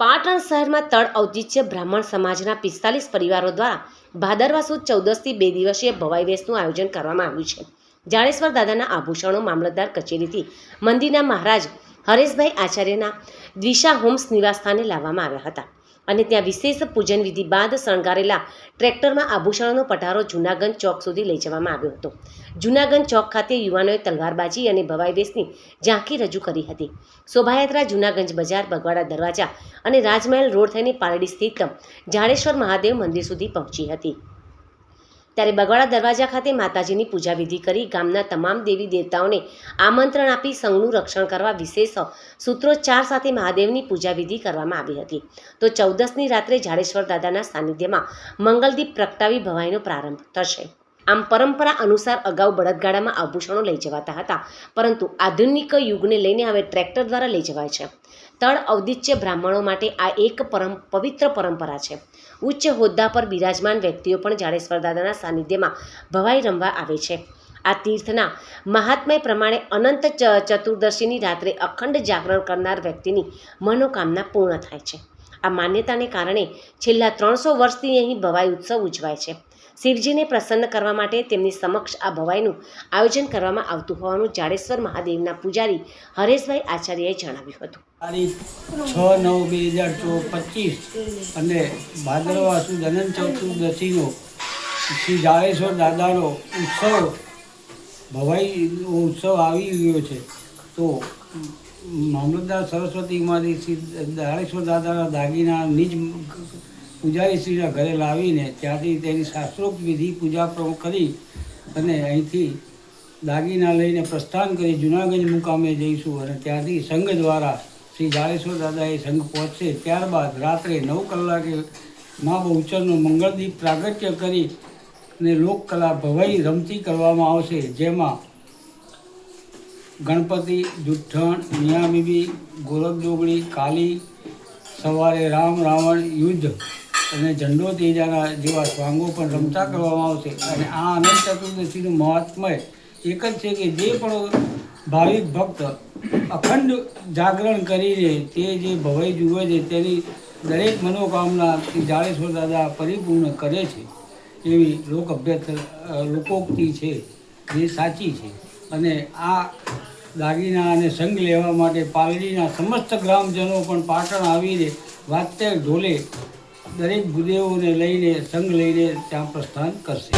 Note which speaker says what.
Speaker 1: પાટણ શહેરમાં તળ ઔચિત્ય બ્રાહ્મણ સમાજના પિસ્તાલીસ પરિવારો દ્વારા ભાદરવા સુદ ચૌદસથી બે દિવસીય ભવાઈ વેશનું આયોજન કરવામાં આવ્યું છે. જાડેશ્વર દાદાના આભૂષણો મામલતદાર કચેરીથી મંદિરના મહારાજ હરેશભાઈ આચાર્યના દ્વિશા હોમ્સ નિવાસસ્થાને લાવવામાં આવ્યા હતા. અને ત્યાં વિશેષ પૂજન વિધિ બાદ શણગારેલા ટ્રેક્ટરમાં આભૂષણોનો પટારો જૂનાગંજ ચોક સુધી લઈ જવામાં આવ્યો હતો. જૂનાગંજ ચોક ખાતે યુવાનોએ તલવારબાજી અને ભવાઈ વેશની ઝાંખી રજૂ કરી હતી. શોભાયાત્રા જૂનાગંજ બજાર, બગવાડા દરવાજા અને રાજમહેલ રોડ થઈને પાલડી સ્થિત જાડેશ્વર મહાદેવ મંદિર સુધી પહોંચી હતી. ત્યારે બગવાડા દરવાજા ખાતે માતાજીની પૂજા વિધિ કરી ગામના તમામ દેવી દેવતાઓને આમંત્રણ આપી સંઘનું રક્ષણ કરવા વિશેષ સૂત્રોચ્ચાર સાથે મહાદેવની પૂજા વિધિ કરવામાં આવી હતી. તો ચૌદસની રાત્રે જાડેશ્વર દાદાના સાનિધ્યમાં મંગલદીપ પ્રગટાવી ભવાઈનો પ્રારંભ થશે. આમ પરંપરા અનુસાર અગાઉ બળદગાડામાં આભૂષણો લઈ જવાતા હતા. પરંતુ આધુનિક યુગને લઈને હવે ટ્રેક્ટર દ્વારા લઈ જવાય છે. તળ ઔદિત્ય બ્રાહ્મણો માટે આ એક પરમ, પવિત્ર પરંપરા છે. ઉચ્ચ હોદ્દા પર બિરાજમાન વ્યક્તિઓ પણ જાડેશ્વર દાદાના સાનિધ્યમાં ભવાઈ રમવા આવે છે. આ તીર્થના મહાત્મય પ્રમાણે અનંત ચતુર્દશીની રાત્રે અખંડ જાગરણ કરનાર વ્યક્તિની મનોકામના પૂર્ણ થાય છે. આ માન્યતાને કારણે છેલ્લા ત્રણસો વર્ષથી અહીં ભવાઈ ઉત્સવ ઉજવાય છે. શિવજીને પ્રસન્ન કરવા માટે તેમની સમક્ષ આ ભવાઈનું આયોજન કરવામાં આવતું હોવાનું જાડેશ્વર મહાદેવના પૂજારી હરેશભાઈ આચાર્યએ જણાવ્યું હતું.
Speaker 2: તારીખ છ નવ બે હજાર પચીસ અને ભાદરવા સુદ અનંત ચતુર્દશીનો શ્રી જાડેશ્વર દાદાનો ઉત્સવ ભવાઈ ઉત્સવ આવી ગયો છે. તો મામલતદાર સરસ્વતીમાંથી શ્રી જાડેશ્વર દાદાના દાગીના નિજ પૂજારીશ્રીના ઘરે લાવીને ત્યાંથી તેની શાસ્ત્રોક્ત વિધિ પૂજા કરી અને અહીંથી દાગીના લઈને પ્રસ્થાન કરી જુનાગઢ મુકામે જઈશું અને ત્યાંથી સંઘ દ્વારા શ્રી જાડેશ્વર દાદાએ સંઘ પહોંચશે. ત્યારબાદ રાત્રે નવ કલાકે મા બહુચરનો મંગળદીપ પ્રાગટ્ય કરી અને લોકકલા ભવાઈ રમતી કરવામાં આવશે, જેમાં ગણપતિ, જુઠ્ઠણ મિયા બીબી ગોરખ જોગણી કાલી, સવારે રામ રાવણ યુદ્ધ અને ઝંડો તેજાના જેવા સ્વાંગો પણ રમતા કરવામાં આવશે. અને આ અનંત ચતુર્દશીનું મહાત્મય એક જ છે કે જે પણ ભાવિક ભક્ત અખંડ જાગરણ કરીને તે જે ભવાઈ જુએ છે તેની દરેક મનોકામના જાડેશ્વર દાદા પરિપૂર્ણ કરે છે એવી લોક અભ્યર્થ લોકોક્તિ છે જે સાચી છે. અને આ દાગીના અને સંઘ લેવા માટે પાલડીના સમસ્ત ગ્રામજનો પણ પાટણ આવીને વાતે ઢોલે દરેક ગુદેવોને લઈને સંઘ લઈને ત્યાં પ્રસ્થાન કરશે.